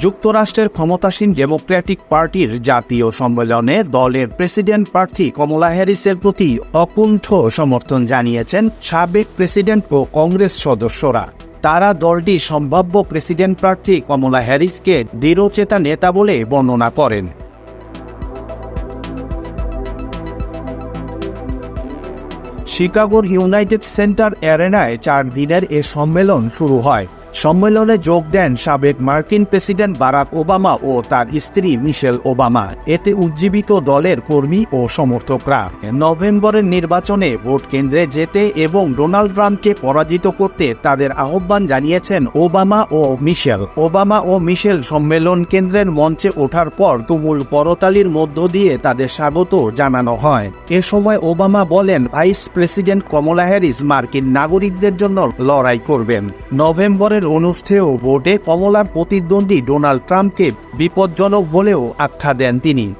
যুক্তরাষ্ট্রের ক্ষমতাসীন ডেমোক্র্যাটিক পার্টির জাতীয় সম্মেলনে দলের প্রেসিডেন্ট প্রার্থী কমলা হ্যারিসের প্রতি অকুণ্ঠ সমর্থন জানিয়েছেন সাবেক প্রেসিডেন্ট ও কংগ্রেস সদস্যরা। তারা দলটি সম্ভাব্য প্রেসিডেন্ট প্রার্থী কমলা হ্যারিসকে দৃঢ়চেতা নেতা বলে বর্ণনা করেন। শিকাগোর ইউনাইটেড সেন্টার অ্যারেনায় চার দিনের এ সম্মেলন শুরু হয়। সম্মেলনে যোগ দেন সাবেক মার্কিন প্রেসিডেন্ট বারাক ওবামা ও তার স্ত্রী মিশেল ওবামা। এতে উজ্জীবিত দলের কর্মী ও সমর্থকরা নভেম্বরের নির্বাচনে ভোট কেন্দ্রে যেতে এবং ডোনাল্ড ট্রাম্পকে পরাজিত করতে তাদের আহ্বান জানিয়েছেন ওবামা ও মিশেল। ওবামা ও মিশেল সম্মেলন কেন্দ্রের মঞ্চে ওঠার পর তুমুল করতালির মধ্য দিয়ে তাদের স্বাগত জানানো হয়। এ সময় ওবামা বলেন, ভাইস প্রেসিডেন্ট কমলা হ্যারিস মার্কিন নাগরিকদের জন্য লড়াই করবেন। নভেম্বরের অনুষ্ঠেয় ভোটে কমলার প্রতিদ্বন্দ্বী ডোনাল্ড ট্রাম্পকে বিপজ্জনক বলেও আখ্যা দেন তিনি।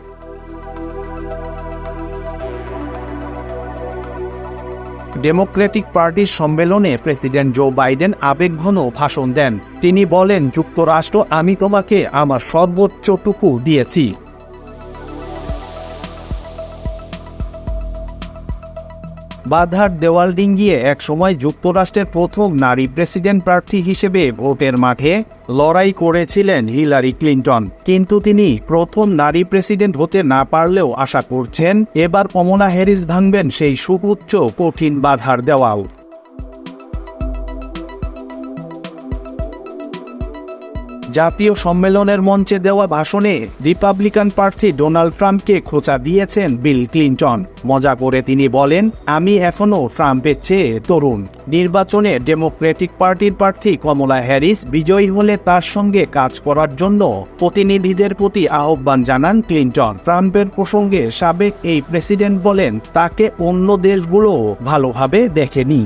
ডেমোক্রেটিক পার্টির সম্মেলনে প্রেসিডেন্ট জো বাইডেন আবেগঘন ভাষণ দেন। তিনি বলেন, যুক্তরাষ্ট্র, আমি তোমাকে আমার সর্বোচ্চটুকু দিয়েছি। বাধার দেওয়াল ডিঙ্গিয়ে একসময় যুক্তরাষ্ট্রের প্রথম নারী প্রেসিডেন্ট প্রার্থী হিসেবে ভোটের মাঠে লড়াই করেছিলেন হিলারি ক্লিন্টন। কিন্তু তিনি প্রথম নারী প্রেসিডেন্ট হতে না পারলেও আশা করছেন, এবার কমলা হ্যারিস ভাঙবেন সেই সুউচ্চ কঠিন বাধার দেওয়াল। জাতীয় সম্মেলনের মঞ্চে দেওয়া ভাষণে রিপাবলিকান প্রার্থী ডোনাল্ড ট্রাম্পকে খোঁচা দিয়েছেন বিল ক্লিন্টন। মজা করে তিনি বলেন, আমি এখনও ট্রাম্পের চেয়ে তরুণ। নির্বাচনে ডেমোক্রেটিক পার্টির প্রার্থী কমলা হ্যারিস বিজয়ী হলে তার সঙ্গে কাজ করার জন্য প্রতিনিধিদের প্রতি আহ্বান জানান ক্লিন্টন। ট্রাম্পের প্রসঙ্গে সাবেক এই প্রেসিডেন্ট বলেন, তাকে অন্য দেশগুলো ভালোভাবে দেখেনি।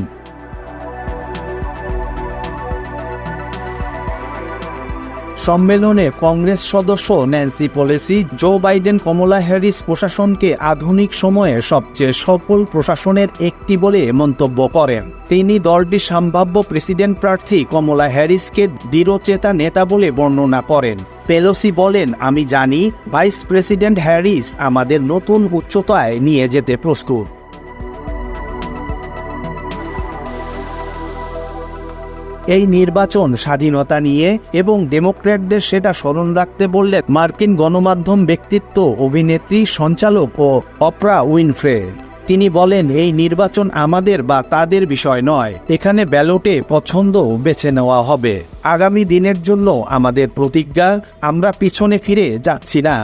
সম্মেলনে কংগ্রেস সদস্য Nancy Pelosi, Joe Biden, Kamala Harris প্রশাসনকে আধুনিক সময়ে সবচেয়ে সফল প্রশাসনের একটি বলে মন্তব্য করেন। তিনি দলটির সম্ভাব্য প্রেসিডেন্ট প্রার্থী কমলা হ্যারিসকে দৃঢ়চেতা নেতা বলে বর্ণনা করেন। পেলোসি বলেন, আমি জানি ভাইস প্রেসিডেন্ট হ্যারিস আমাদের নতুন উচ্চতায় নিয়ে যেতে প্রস্তুত। এই নির্বাচন স্বাধীনতা নিয়ে এবং ডেমোক্র্যাটদের সেটা স্মরণ রাখতে বললেন মার্কিন গণমাধ্যম ব্যক্তিত্ব, অভিনেত্রী, সঞ্চালক ও অপরা উইনফ্রে। তিনি বলেন, এই নির্বাচন আমাদের বা তাদের বিষয় নয়। এখানে ব্যালটে পছন্দ বেছে নেওয়া হবে। আগামী দিনের জন্য আমাদের প্রতিজ্ঞা, আমরা পিছনে ফিরে যাচ্ছি না।